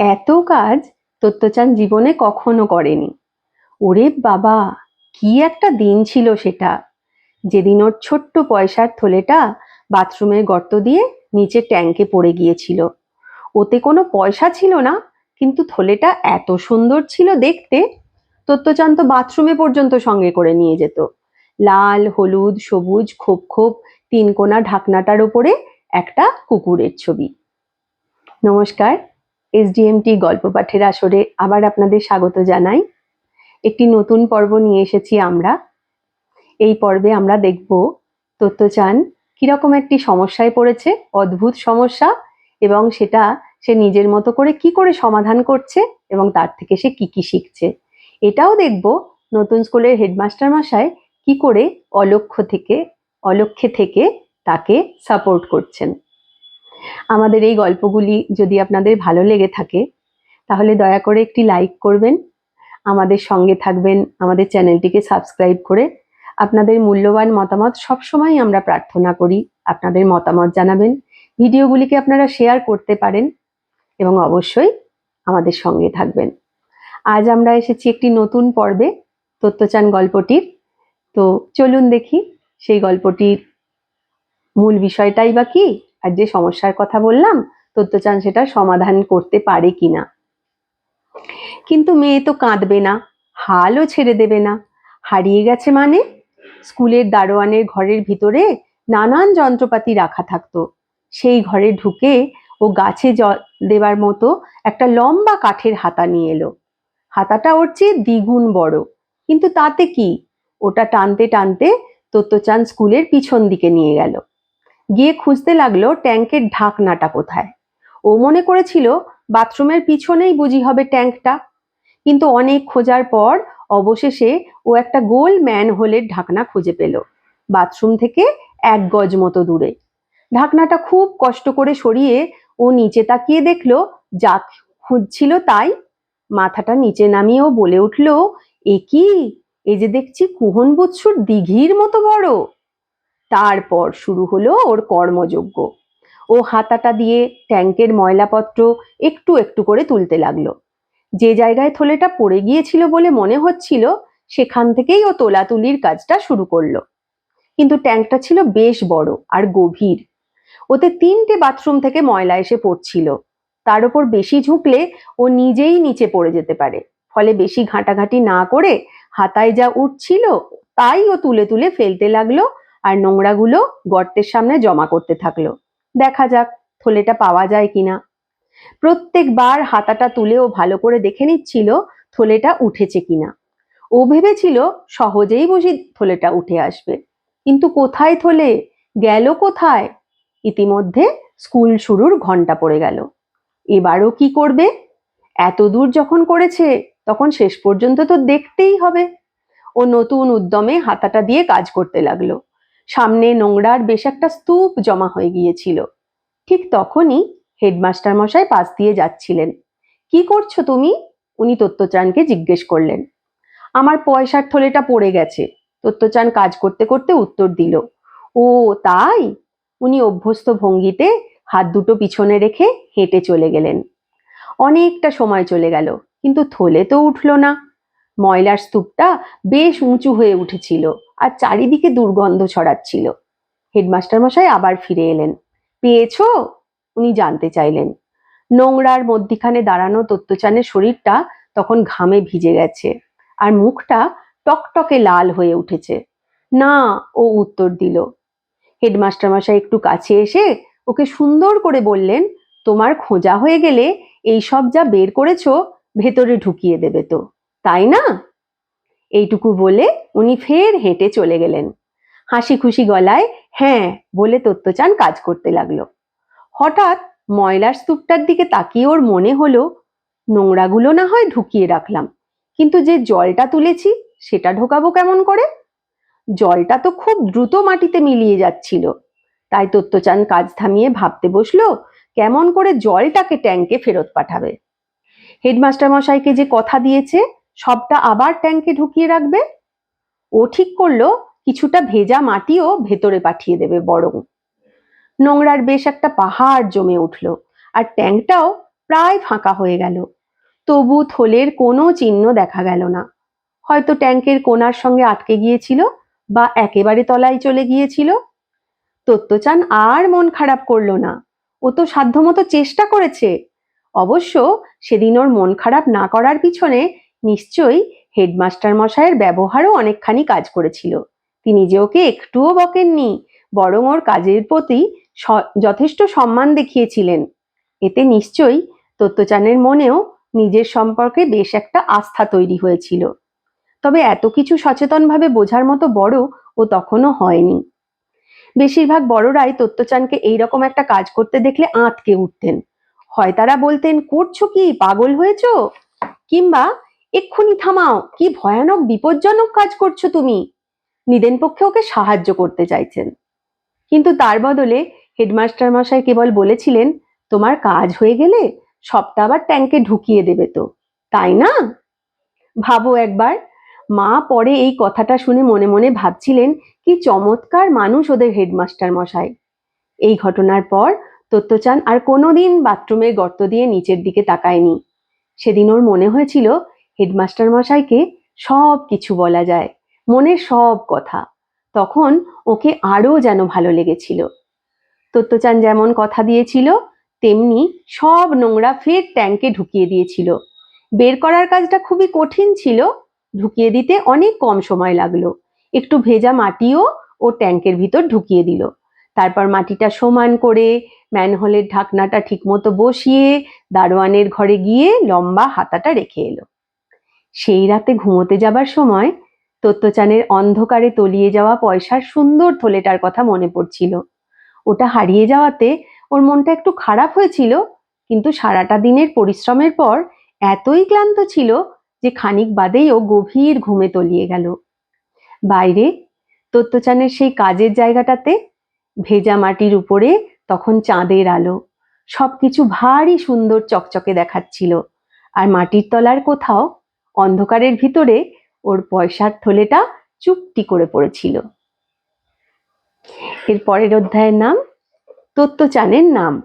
এত কাজ তত্ত্বচান জীবনে কখনো করেনি। ওরে বাবা, কি একটা দিন ছিল সেটা। যেদিন ওর ছোট্ট পয়সার থলেটা বাথরুমের গর্ত দিয়ে নিচে ট্যাঙ্কে পড়ে গিয়েছিল। ওতে কোনো পয়সা ছিল না, কিন্তু থলেটা এত সুন্দর ছিল দেখতে, তত্ত্বচান তো বাথরুমে পর্যন্ত সঙ্গে করে নিয়ে যেত। লাল, হলুদ, সবুজ, খোপ খোপ তিন কোনা ঢাকনাটার ওপরে একটা কুকুরের ছবি। নমস্কার এসডিএমটি গল্প পাঠের আসরে আবার আপনাদের স্বাগত জানাই। একটি নতুন পর্ব নিয়ে এসেছি আমরা। এই পর্বে আমরা দেখব, তত্ত্বচান কীরকম একটি সমস্যায় পড়েছে, অদ্ভুত সমস্যা, এবং সেটা সে নিজের মতো করে কি করে সমাধান করছে, এবং তার থেকে সে কি কি শিখছে। এটাও দেখব নতুন স্কুলের হেডমাস্টার মশাই কি করে অলক্ষ্য থেকে, অলক্ষ্যে থেকে তাকে সাপোর্ট করছেন। আমাদের এই গল্পগুলি যদি আপনাদের ভালো লেগে থাকে, তাহলে দয়া করে একটি লাইক করবেন, আমাদের সঙ্গে থাকবেন, আমাদের চ্যানেলটিকে সাবস্ক্রাইব করে আপনাদের মূল্যবান মতামত সবসময় আমরা প্রার্থনা করি, আপনাদের মতামত জানাবেন, ভিডিওগুলিকে আপনারা শেয়ার করতে পারেন এবং অবশ্যই আমাদের সঙ্গে থাকবেন। আজ আমরা এসেছি একটি নতুন পর্বে তত্ত্বচান গল্পটির। তো চলুন দেখি সেই গল্পটির মূল বিষয়টাই বা কি? আর যে সমস্যার কথা বললাম তত্ত্বচান সেটার সমাধান করতে পারে কিনা। কিন্তু মেয়ে তো কাঁদবে না, হালও ছেড়ে দেবে না। হারিয়ে গেছে মানে? স্কুলের দারোয়ানের ঘরের ভিতরে নানান যন্ত্রপাতি রাখা থাকতো। সেই ঘরে ঢুকে ও গাছে জল দেবার মতো একটা লম্বা কাঠের হাতা নিয়ে এলো। হাতাটা ওর চেয়ে দ্বিগুণ বড়। কিন্তু তাতে কি? ওটা টানতে টানতে তত্ত্বচান স্কুলের পিছন দিকে নিয়ে গেল। গিয়ে খুঁজতে লাগল ট্যাঙ্কের ঢাকনাটা কোথায়। ও মনে করেছিল বাথরুমের পিছনেই বুঝি হবে ট্যাঙ্কটা। কিন্তু অনেক খোঁজার পর অবশেষে ও একটা গোল ম্যান হোলের ঢাকনা খুঁজে পেল। বাথরুম থেকে এক গজ মতো দূরে। ঢাকনাটা খুব কষ্ট করে সরিয়ে ও নিচে তাকিয়ে দেখল যা খুঁজছিল তাই। মাথাটা নিচে নামিয়েও বলে উঠল, এ কি? এ যে দেখছি কুহন বুৎসুর দিঘির মতো বড়! তারপর শুরু হলো ওর কর্মযজ্ঞ। ও হাতাটা দিয়ে ট্যাঙ্কের ময়লাপত্র একটু একটু করে তুলতে লাগল। যে জায়গায় থলেটা পড়ে গিয়েছিল বলে মনে হচ্ছিল, সেখান থেকেই ও তোলাতুলির কাজটা শুরু করল। কিন্তু ট্যাঙ্কটা ছিল বেশ বড় আর গভীর। ওতে তিনটে বাথরুম থেকে ময়লা এসে পড়ছিল। তার উপর বেশি ঝুঁকলে ও নিজেই নিচে পড়ে যেতে পারে। ফলে বেশি ঘাঁটাঘাঁটি না করে হাতায় যা উঠছিল, তাই ও তুলে তুলে ফেলতে লাগল আর নোংরাগুলো গর্তের সামনে জমা করতে থাকল। দেখা যাক থলেটা পাওয়া যায় কিনা। প্রত্যেকবার হাতাটা তুলে ও ভালো করে দেখে নিচ্ছিল থলেটা উঠেছে কিনা। ও ভেবেছিল সহজেই বুঝি থলেটা উঠে আসবে। কিন্তু কোথায় থলে? গেল কোথায়? ইতিমধ্যে স্কুল শুরুর ঘণ্টা পড়ে গেল। এবারও কি করবে? এত দূর যখন করেছে, তখন শেষ পর্যন্ত তো দেখতেই হবে। ও নতুন উদ্যমে হাতাটা দিয়ে কাজ করতে লাগল। সামনে নোংরার বেশ একটা স্তূপ জমা হয়ে গিয়েছিল। ঠিক তখনই হেডমাস্টার মশাই পাশ দিয়ে যাচ্ছিলেন। কি করছ তুমি? উনি তত্ত্বচানকে জিজ্ঞেস করলেন। আমার পয়সার থলেটা পড়ে গেছে। তত্ত্বচান কাজ করতে করতে উত্তর দিল। ও, তাই? উনি অভ্যস্ত ভঙ্গিতে হাত দুটো পিছনে রেখে হেঁটে চলে গেলেন। অনেকটা সময় চলে গেল, কিন্তু থলে তো উঠল না। ময়লার স্তূপটা বেশ উঁচু হয়ে উঠেছিল। আর চারিদিকে দুর্গন্ধ ছড়াচ্ছিল। হেডমাস্টার মশাই আবার ফিরে এলেন। পেয়েছ? উনি জানতে চাইলেন। নোংরার মধ্যিখানে দাঁড়ানো তত্ত্বচানের শরীরটা তখন ঘামে ভিজে গেছে আর মুখটা টকটকে লাল হয়ে উঠেছে। না, ও উত্তর দিল। হেডমাস্টার মশাই একটু কাছে এসে ওকে সুন্দর করে বললেন, তোমার খোঁজা হয়ে গেলে এই সব যা বের করেছ ভেতরে ঢুকিয়ে দেবে তো, তাই না? এইটুকু বলে উনি ফের হেঁটে চলে গেলেন। হাসি খুশি গলায় হ্যাঁ বলে তত্ত্বচান কাজ করতে লাগল। হঠাৎ ময়লার স্তূপটার দিকে তাকিয়ে ওর মনে হলো, নোংরাগুলো না হয় ঢুকিয়ে রাখলাম, কিন্তু যে জলটা তুলেছি সেটা ঢোকাবো কেমন করে? জলটা তো খুব দ্রুত মাটিতে মিলিয়ে যাচ্ছিল। তাই তত্ত্বচান কাজ থামিয়ে ভাবতে বসল, কেমন করে জলটাকে ট্যাঙ্কে ফেরত পাঠাবে? হেডমাস্টার মশাইকে যে কথা দিয়েছে সবটা আবার ট্যাঙ্কে ঢুকিয়ে রাখবে। ও ঠিক করল, কিছুটা ভেজা মাটিও ভেতরে পাঠিয়ে দেবে বরং। নোংরার বেশ একটা পাহাড় জমে উঠল, আর ট্যাঙ্কটাও প্রায় ফাঁকা হয়ে গেল। তবু থলের কোনো চিহ্ন দেখা গেল না। হয়তো ট্যাঙ্কের কোনার সঙ্গে আটকে গিয়েছিল বা একেবারে তলায় চলে গিয়েছিল। তত্ত্বচান আর মন খারাপ করল না। ও তো সাধ্যমতো চেষ্টা করেছে। অবশ্য সেদিন ওর মন খারাপ না করার পিছনে নিশ্চয়ই হেডমাস্টার মশাইয়ের ব্যবহারও অনেকখানি কাজ করেছিল। তিনি যে ওকে একটুও বকেননি, বরং ওর কাজের প্রতি যথেষ্ট সম্মান দেখিয়েছিলেন। এতে নিশ্চয়ই তত্ত্বচানের মনেও নিজের সম্পর্কে বেশ একটা আস্থা তৈরি হয়েছিল। তবে এত কিছু সচেতনভাবে বোঝার মতো বড় ও তখনও হয়নি। বেশিরভাগ বড়রাই তত্ত্বচানকে এইরকম একটা কাজ করতে দেখলে আঁতকে উঠতেন। হয় তারা বলতেন, করছ কি? পাগল হয়েছ? কিংবা এক্ষুনি থামাও, কি ভয়ানক, বিপজ্জনক কাজ করছ তুমি। নিদেন পক্ষে ওকে সাহায্য করতে চাইছেন। কিন্তু তার বদলে হেডমাস্টার মশাই কেবল বলেছিলেন, তোমার কাজ হয়ে গেলে সবটা আবার ট্যাঙ্কে ঢুকিয়ে দেবে তো, তাই না? ভাবো একবার, মা পরে এই কথাটা শুনে মনে মনে ভাবছিলেন, কি চমৎকার মানুষ ওদের হেডমাস্টার মশাই। এই ঘটনার পর তত্ত্বচান আর কোনোদিন বাথরুমের গর্ত দিয়ে নিচের দিকে তাকায়নি। সেদিন ওর মনে হয়েছিল হেডমাস্টার মশাইকে সব কিছু বলা যায়, মনের সব কথা। তখন ওকে আরও যেন ভালো লেগেছিল। তত্ত্বচান যেমন কথা দিয়েছিল, তেমনি সব নোংরা ফের ট্যাঙ্কে ঢুকিয়ে দিয়েছিল। বের করার কাজটা খুবই কঠিন ছিল, ঢুকিয়ে দিতে অনেক কম সময় লাগল। একটু ভেজা মাটিও ও ট্যাঙ্কের ভিতর ঢুকিয়ে দিল। তারপর মাটিটা সমান করে ম্যানহোলের ঢাকনাটা ঠিকমতো বসিয়ে দারোয়ানের ঘরে গিয়ে লম্বা হাতাটা রেখে এলো। সেই রাতে ঘুমোতে যাবার সময় তত্ত্বচানের অন্ধকারে তলিয়ে যাওয়া পয়সার সুন্দর থলেটার কথা মনে পড়ছিল। ওটা হারিয়ে যাওয়াতে ওর মনটা একটু খারাপ হয়েছিল, কিন্তু সারাটা দিনের পরিশ্রমের পর এতই ক্লান্ত ছিল যে খানিক বাদেই ও গভীর ঘুমে তলিয়ে গেল। বাইরে তত্ত্বচানের সেই কাজের জায়গাটাতে ভেজা মাটির উপরে তখন চাঁদের আলো, সবকিছু ভারী সুন্দর চকচকে দেখাচ্ছিল। আর মাটির তলার কোথাও অন্ধকারের ভিতরে ওর পয়সার থলেটা চুপটি করে পড়েছিল। এর পরের অধ্যায়ের নাম তত্ত্বচানের নাম।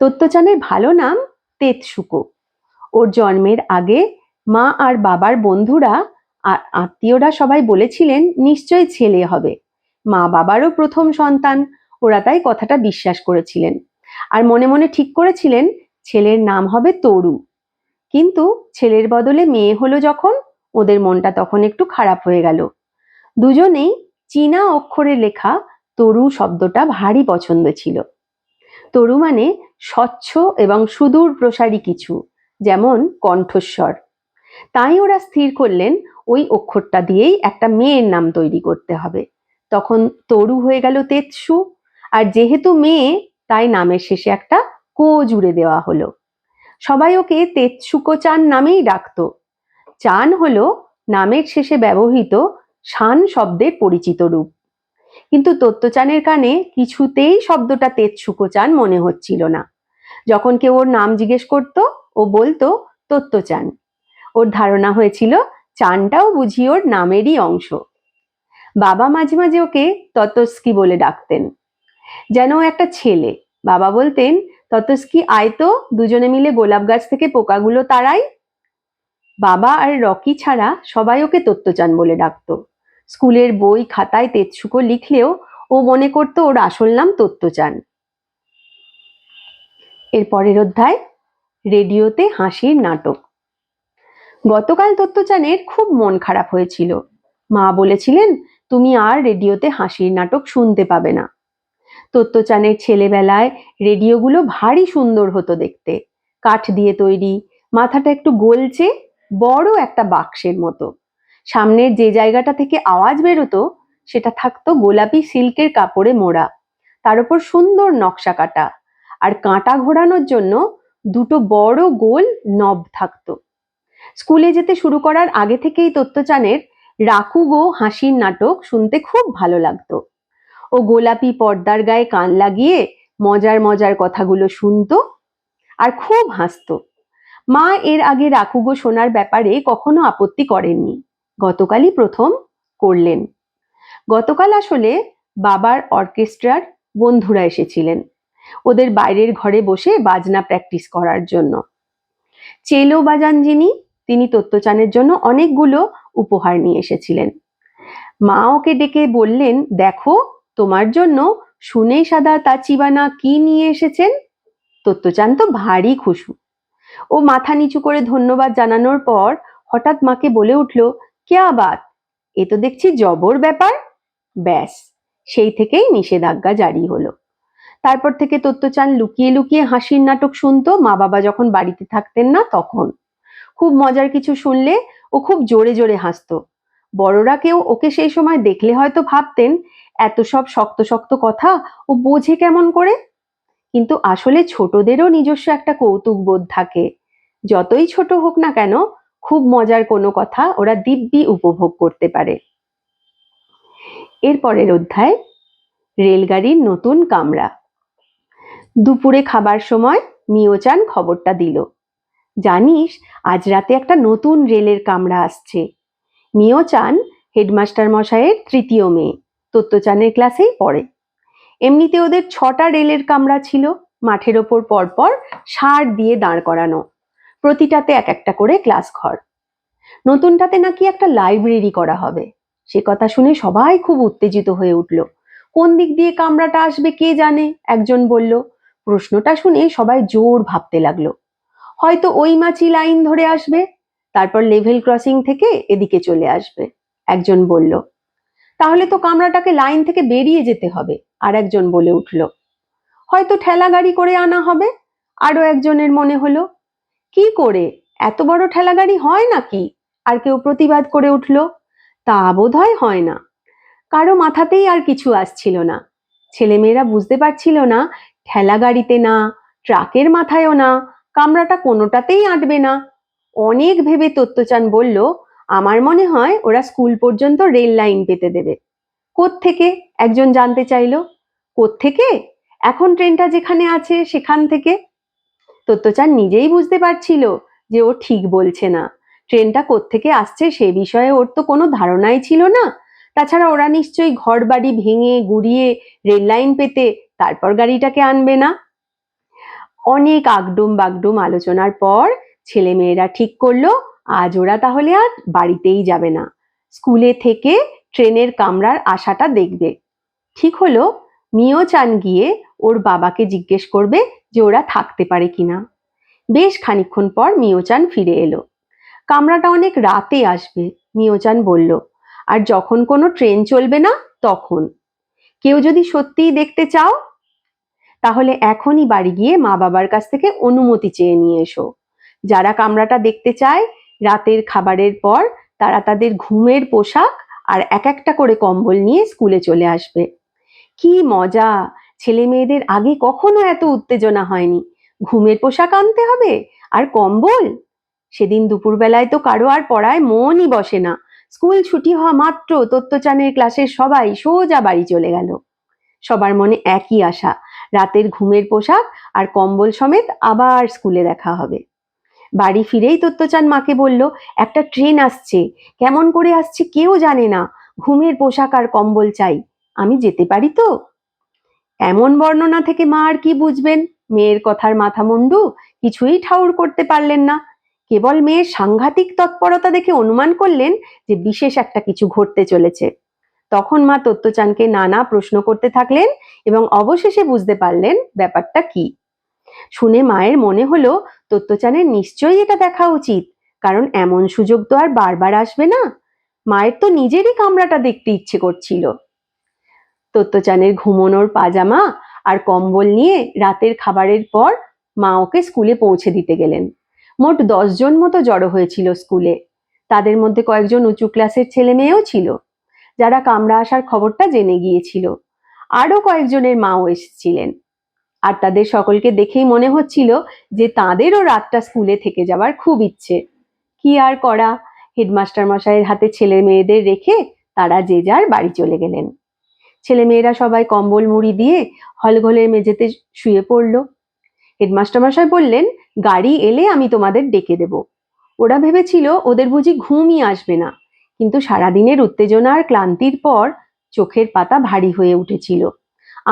তত্ত্বচানের ভালো নাম তেতসুকো। ওর জন্মের আগে মা আর বাবার বন্ধুরা আর আত্মীয়রা সবাই বলেছিলেন নিশ্চয়ই ছেলে হবে। মা বাবারও প্রথম সন্তান, ওরা তাই কথাটা বিশ্বাস করেছিলেন। আর মনে মনে ঠিক করেছিলেন, ছেলের নাম হবে তরু। কিন্তু ছেলের বদলে মেয়ে হলো যখন ওদের মনটা তখন একটু খারাপ হয়ে গেল। দুজনেই চীনা অক্ষরে লেখা তরু শব্দটা ভারী পছন্দ ছিল। তরু মানে স্বচ্ছ এবং সুদূর প্রসারী কিছু, যেমন কণ্ঠস্বর। তাই ওরা স্থির করলেন ওই অক্ষরটা দিয়েই একটা মেয়ের নাম তৈরি করতে হবে। তখন তরু হয়ে গেল তেৎসু আর যেহেতু মেয়ে, তাই নামের শেষে একটা কো জুড়ে দেওয়া হলো। সবাই ওকে তেৎসুকো চান নামেই ডাকতো। চান হলো নামের শেষে ব্যবহৃত শান শব্দের পরিচিত রূপ। কিন্তু তত্ত্বচানের কানে কিছুতেই শব্দটা তেৎসুকো চান মনে হচ্ছিল না। যখন কেউ ওর নাম জিজ্ঞেস করতো, ও বলতো, তত্ত্বচান। ওর ধারণা হয়েছিল, চানটাও বুঝি ওর নামেরই অংশ। বাবা মাঝে মাঝে ওকে ততস্কি বলে ডাকতেন। যেন একটা ছেলে। বাবা বলতেন ততস্কি আয় তো দুজনে মিলে গোলাপ গাছ থেকে পোকাগুলো তাড়াই বাবা আর রকি ছাড়া সবাই ওকে তত্ত্বচান বলে ডাকতো। স্কুলের বই খাতায় তেৎসুকো লিখলেও ও মনে করতো ওর আসল নাম তত্ত্বচান। এর পরের অধ্যায়, রেডিওতে হাসির নাটক। গতকাল তত্ত্বচানের খুব মন খারাপ হয়েছিল। মা বলেছিলেন, তুমি আর রেডিওতে হাসির নাটক শুনতে পাবে না। তত্ত্বচানের ছেলেবেলায় রেডিওগুলো ভারী সুন্দর হতো দেখতে। কাঠ দিয়ে তৈরি, মাথাটা একটু গোলচে বড় একটা বাক্সের মতো। সামনের যে জায়গাটা থেকে আওয়াজ বেরোতো, সেটা থাকতো গোলাপি সিল্কের কাপড়ে মোড়া। তার উপর সুন্দর নকশা কাটা। আর কাঁটা ঘোরানোর জন্য দুটো বড় গোল নব থাকতো। স্কুলে যেতে শুরু করার আগে থেকেই তত্ত্বচানের রাকু গো হাসির নাটক শুনতে খুব ভালো লাগতো। ও গোলাপি পর্দার গায়ে কান লাগিয়ে মজার মজার কথাগুলো শুনতো আর খুব হাসতো। মা এর আগে রাকুগো শোনার ব্যাপারে কখনো আপত্তি করেননি। গতকালই প্রথম করলেন। গতকাল আসলে বাবার অর্কেস্ট্রার বন্ধুরা এসেছিলেন। ওদের বাইরের ঘরে বসে বাজনা প্র্যাকটিস করার জন্য। চেলো বাজান যিনি তিনি তত্ত্বচানের জন্য অনেকগুলো উপহার নিয়ে এসেছিলেন। মা ওকে ডেকে বললেন, দেখো তোমার জন্য শুনে সাদা তাচিবানা কি নিয়ে এসেছেন? তত্ত্বচান তো ভারী খুশু। ও মাথা নিচু করে ধন্যবাদ জানানোর পর হঠাৎ মাকে বলে উঠল কে আবাদ এ তো দেখছি জবর ব্যাপার। ব্যাস, সেই থেকেই নিষেধাজ্ঞা জারি হলো। তারপর থেকে তত্ত্বচান লুকিয়ে লুকিয়ে হাসির নাটক শুনতো মা বাবা যখন বাড়িতে থাকতেন না তখন। খুব মজার কিছু শুনলে ও খুব জোরে জোরে হাসতো। বড়রা কেউ ওকে সেই সময় দেখলে হয়তো ভাবতেন এত সব শক্ত শক্ত কথা ও বোঝে কেমন করে? কিন্তু আসলে ছোটদেরও নিজস্ব একটা কৌতুক বোধ থাকে। যতই ছোট হোক না কেন, খুব মজার কোনো কথা ওরা দিব্যি উপভোগ করতে পারে। এরপরের অধ্যায়, রেলগাড়ির নতুন কামরা। দুপুরে খাবার সময় মিওচান খবরটা দিল। জানিস, আজ রাতে একটা নতুন রেলের কামরা আসছে। মিওচান হেডমাস্টার মশাইয়ের তৃতীয় মেয়ে। তত্ত্বচানের ক্লাসেই পড়ে। এমনিতে ওদের ছটা রেলের কামরা ছিল, মাঠের ওপর পরপর সার দিয়ে দাঁড় করানো, প্রতিটাতে এক একটা করে ক্লাস ঘর। নতুনটাতে নাকি একটা লাইব্রেরি করা হবে। সে কথা শুনে সবাই খুব উত্তেজিত হয়ে উঠল। কোন দিক দিয়ে কামরাটা আসবে কে জানে? একজন বলল। প্রশ্নটা শুনে সবাই জোর ভাবতে লাগল। হয়তো ওই মাছি লাইন ধরে আসবে, তারপর লেভেল ক্রসিং থেকে এদিকে চলে আসবে, একজন বলল। তাহলে তো কামরাটাকে লাইন থেকে বেরিয়ে যেতে হবে, আর একজন বলে উঠল, হয়তো ঠেলা গাড়ি করে আনা হবে। আরও একজনের মনে হলো, কি করে? এত বড় ঠেলা গাড়ি হয় নাকি? আর কেউ প্রতিবাদ করে উঠল, তা বোধ হয় না। কারও মাথাতেই আর কিছু আসছিল না। ছেলেমেয়েরা বুঝতে পারছিল না, ঠেলা গাড়িতে না, ট্রাকের মাথায়ও না, কামরাটা কোনোটাতেই আঁটবে না। অনেক ভেবে তত্ত্বচান বলল আমার মনে হয় ওরা স্কুল পর্যন্ত রেল লাইন পেতে দেবে। থেকে একজন জানতে চাইল। থেকে এখন ট্রেনটা যেখানে আছে সেখান থেকে। তত্ত্বচান নিজেই বুঝতে পারছিল যে ও ঠিক বলছে না। ট্রেনটা থেকে আসছে সে বিষয়ে ওর তো কোনো ধারণাই ছিল না। তাছাড়া ওরা নিশ্চয়ই ঘর বাড়ি ভেঙে গুড়িয়ে রেল লাইন পেতে তারপর গাড়িটাকে আনবে না। অনেক আগডুম বাগডুম আলোচনার পর ছেলে মেয়েরা ঠিক করল আজ ওরা তাহলে আর বাড়িতেই যাবে না। স্কুলে থেকে ট্রেনের কামরার আশাটা দেখবে। ঠিক হলো, মিও চান গিয়ে ওর বাবাকে জিজ্ঞেস করবে যে ওরা থাকতে পারে কিনা। বেশ খানিক্ষণ পর মিওচান ফিরে এলো। কামরাটা অনেক রাতে আসবে মিওচান বলল। আর যখন কোনো ট্রেন চলবে না, তখন। কেউ যদি সত্যিই দেখতে চাও, তাহলে এখনই বাড়ি গিয়ে মা বাবার কাছ থেকে অনুমতি চেয়ে নিয়ে এসো। যারা কামরাটা দেখতে চায় রাতের খাবারের পর তারা তাদের ঘুমের পোশাক আর এক একটা করে কম্বল নিয়ে স্কুলে চলে আসবে। কি মজা! ছেলে মেয়েদের আগে কখনো এত উত্তেজনা হয়নি। ঘুমের পোশাক আনতে হবে আর কম্বল? সেদিন দুপুরবেলায় তো কারও আর পড়ায় মনই বসে না। স্কুল ছুটি হওয়া মাত্র তত্ত্বচানের ক্লাসের সবাই সোজা বাড়ি চলে গেল। সবার মনে একই আশা, রাতের ঘুমের পোশাক আর কম্বল সমেত আবার স্কুলে দেখা হবে। বাড়ি ফিরেই তত্ত্বচান মাকে বলল, একটা ট্রেন আসছে। কেমন করে আসছে কেউ জানে না। ঘুমের পোশাক আর কম্বল চাই। আমি যেতে পারি তো? এমন বর্ণনা থেকে মা আর কি বুঝবেন? মেয়ের কথার মাথা মুন্ডু কিছুই ঠাউর করতে পারলেন না। কেবল মেয়ের সাংঘাতিক তৎপরতা দেখে অনুমান করলেন যে বিশেষ একটা কিছু ঘটতে চলেছে। তখন মা তত্ত্বচানকে নানা প্রশ্ন করতে থাকলেন এবং অবশেষে বুঝতে পারলেন ব্যাপারটা কি। শুনে মায়ের মনে হলো তত্ত্বচানের নিশ্চয়ই এটা দেখা উচিত, কারণ এমন সুযোগ তো আর বারবার আসবে না। মায়ের তো নিজেরই কামরাটা দেখতে ইচ্ছে করছিল। তত্ত্বচানের ঘুমোনোর পাজামা আর কম্বল নিয়ে রাতের খাবারের পর মা ওকে স্কুলে পৌঁছে দিতে গেলেন। মোট দশজন মতো জড়ো হয়েছিল স্কুলে। তাদের মধ্যে কয়েকজন উঁচু ক্লাসের ছেলে মেয়েও ছিল, যারা কামরা আসার খবরটা জেনে গিয়েছিল। আরও কয়েকজনের মাও এসেছিলেন। আর তাদের সকলকে দেখেই মনে হচ্ছিল যে তাঁদেরও রাতটা স্কুলে থেকে যাবার খুব ইচ্ছে। কি আর করা? হেডমাস্টার মশাইয়ের হাতে ছেলে মেয়েদের রেখে তারা যে যার বাড়ি চলে গেলেন। ছেলে মেয়েরা সবাই কম্বল মুড়ি দিয়ে হলঘলের মেঝেতে শুয়ে পড়ল। হেডমাস্টার মশাই বললেন, গাড়ি এলে আমি তোমাদের ডেকে দেব। ওরা ভেবেছিল ওদের বুঝি ঘুমই আসবে না, কিন্তু সারাদিনের উত্তেজনা আর ক্লান্তির পর চোখের পাতা ভারী হয়ে উঠেছিল।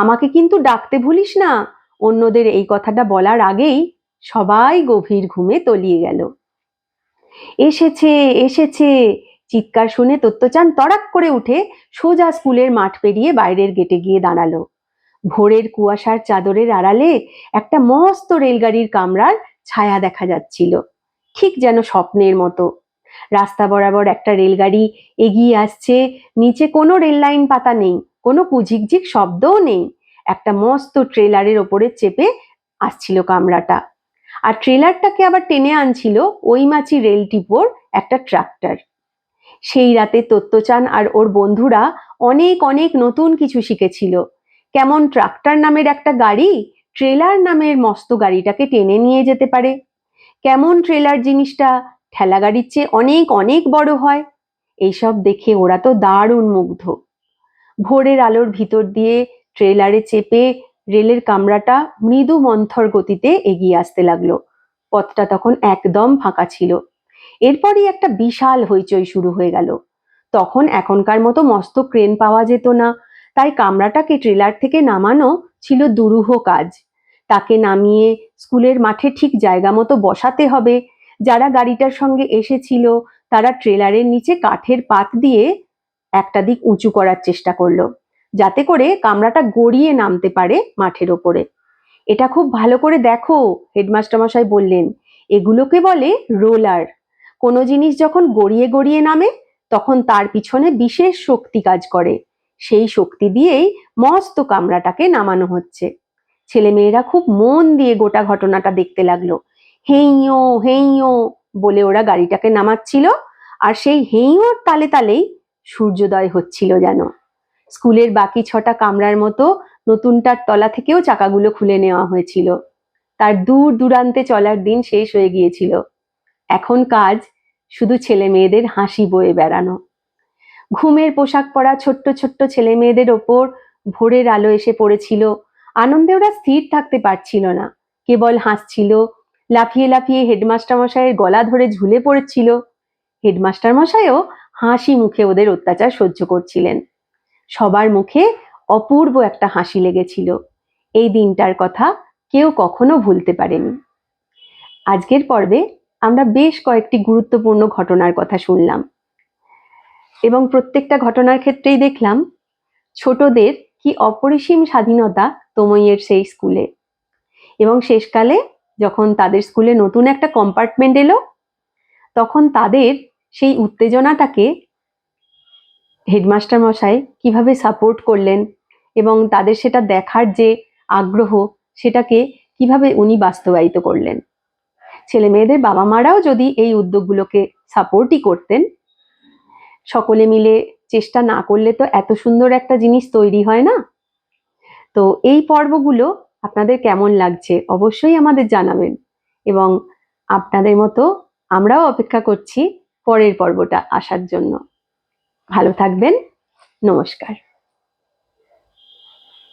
আমাকে কিন্তু ডাকতে ভুলিস না অন্যদের এই কথাটা বলার আগেই সবাই গভীর ঘুমে তলিয়ে গেল। এসেছে এসেছে। চিৎকার শুনে তত্ত্বচান তড়াক করে উঠে সোজা স্কুলের মাঠ পেরিয়ে বাইরের গেটে গিয়ে দাঁড়াল। ভোরের কুয়াশার চাদরের আড়ালে একটা মস্ত রেলগাড়ির কামরার ছায়া দেখা যাচ্ছিল। ঠিক যেন স্বপ্নের মতো। রাস্তা বরাবর একটা রেলগাড়ি এগিয়ে আসছে, নিচে কোনো রেল লাইন পাতা নেই, কোনো কুঝিকঝিক শব্দও নেই। একটা মস্ত ট্রেলারের ওপরে চেপে আসছিল কামরাটা। আর ট্রেলারটাকে আবার টেনে আনছিল ওই মাছি রেল টিপোর একটা ট্রাক্টর। সেই রাতে তত্ত্বচান আর ওর বন্ধুরা অনেক অনেক নতুন কিছু শিখেছিল। কেমন ট্রাক্টর নামের একটা গাড়ি ট্রেলার নামের মস্ত গাড়িটাকে টেনে নিয়ে যেতে পারে। কেমন ট্রেলার জিনিসটা ঠেলা গাড়ির চেয়ে অনেক অনেক বড় হয়। এইসব দেখে ওরা তো দারুণ মুগ্ধ। ভোরের আলোর ভিতর দিয়ে ট্রেলারে চেপে রেলের কামরাটা মৃদু মন্থর গতিতে এগিয়ে আসতে লাগল। পথটা তখন একদম ফাঁকা ছিল। এরপরই একটা বিশাল হইচই শুরু হয়ে গেল। তখন এখনকার মতো মস্ত ক্রেন পাওয়া যেত না, তাই কামরাটাকে ট্রেলার থেকে নামানো ছিল দুরূহ কাজ। তাকে নামিয়ে স্কুলের মাঠে ঠিক জায়গা মতো বসাতে হবে। যারা গাড়িটার সঙ্গে এসেছিল, তারা ট্রেলারের নিচে কাঠের পাত দিয়ে একটা দিক উঁচু করার চেষ্টা করল। যাতে করে কামরাটা গড়িয়ে নামতে পারে মাঠের ওপরে। এটা খুব ভালো করে দেখো, হেডমাস্টার মশাই বললেন। এগুলোকে বলে রোলার। কোনো জিনিস যখন গড়িয়ে গড়িয়ে নামে, তখন তার পিছনে বিশেষ শক্তি কাজ করে। সেই শক্তি দিয়েই মস্ত কামরাটাকে নামানো হচ্ছে। ছেলেমেয়েরা খুব মন দিয়ে গোটা ঘটনাটা দেখতে লাগল। হেইও হেইও বলে ওরা গাড়িটাকে নামাচ্ছিল, আর সেই হেইওর তালে তালেই সূর্যোদয় হচ্ছিল যেন। স্কুলের বাকি ছটা কামরার মতো নতুনটার তলা থেকেও চাকাগুলো খুলে নেওয়া হয়েছিল। তার দূর দূরান্তে চলার দিন শেষ হয়ে গিয়েছিল। এখন কাজ শুধু ছেলে মেয়েদের হাসি বয়ে বেড়ানো। ঘুমের পোশাক পরা ছোট্ট ছোট্ট ছেলে মেয়েদের ওপর ভোরের আলো এসে পড়েছিল। আনন্দে ওরা স্থির থাকতে পারছিল না। কেবল হাসছিল, লাফিয়ে লাফিয়ে হেডমাস্টার মশাইয়ের গলা ধরে ঝুলে পড়েছিল। হেডমাস্টার মশাইও হাসি মুখে ওদের অত্যাচার সহ্য করছিলেন। সবার মুখে অপূর্ব একটা হাসি লেগেছিল। এই দিনটার কথা কেউ কখনো ভুলতে পারেনি। আজকের পর্বে আমরা বেশ কয়েকটি গুরুত্বপূর্ণ ঘটনার কথা শুনলাম এবং প্রত্যেকটা ঘটনার ক্ষেত্রেই দেখলাম, ছোটদের কি অপরিসীম স্বাধীনতা তমইয়ের সেই স্কুলে। এবং শেষকালে যখন তাদের স্কুলে নতুন একটা কম্পার্টমেন্ট এলো, তখন তাদের সেই উত্তেজনাটাকে হেডমাস্টার মশাই কীভাবে সাপোর্ট করলেন এবং তাদের সেটা দেখার যে আগ্রহ সেটাকে কীভাবে উনি বাস্তবায়িত করলেন? ছেলে মেয়েদের বাবা মারাও যদি এই উদ্যোগগুলোকে সাপোর্টই করতেন, সকলে মিলে চেষ্টা না করলে তো এত সুন্দর একটা জিনিস তৈরি হয় না? তো এই পর্বগুলো আপনাদের কেমন লাগছে অবশ্যই আমাদের জানাবেন এবং আপনাদের মতো আমরাও অপেক্ষা করছি পরের পর্বটা আসার জন্য। ভালো থাকবেন। নমস্কার।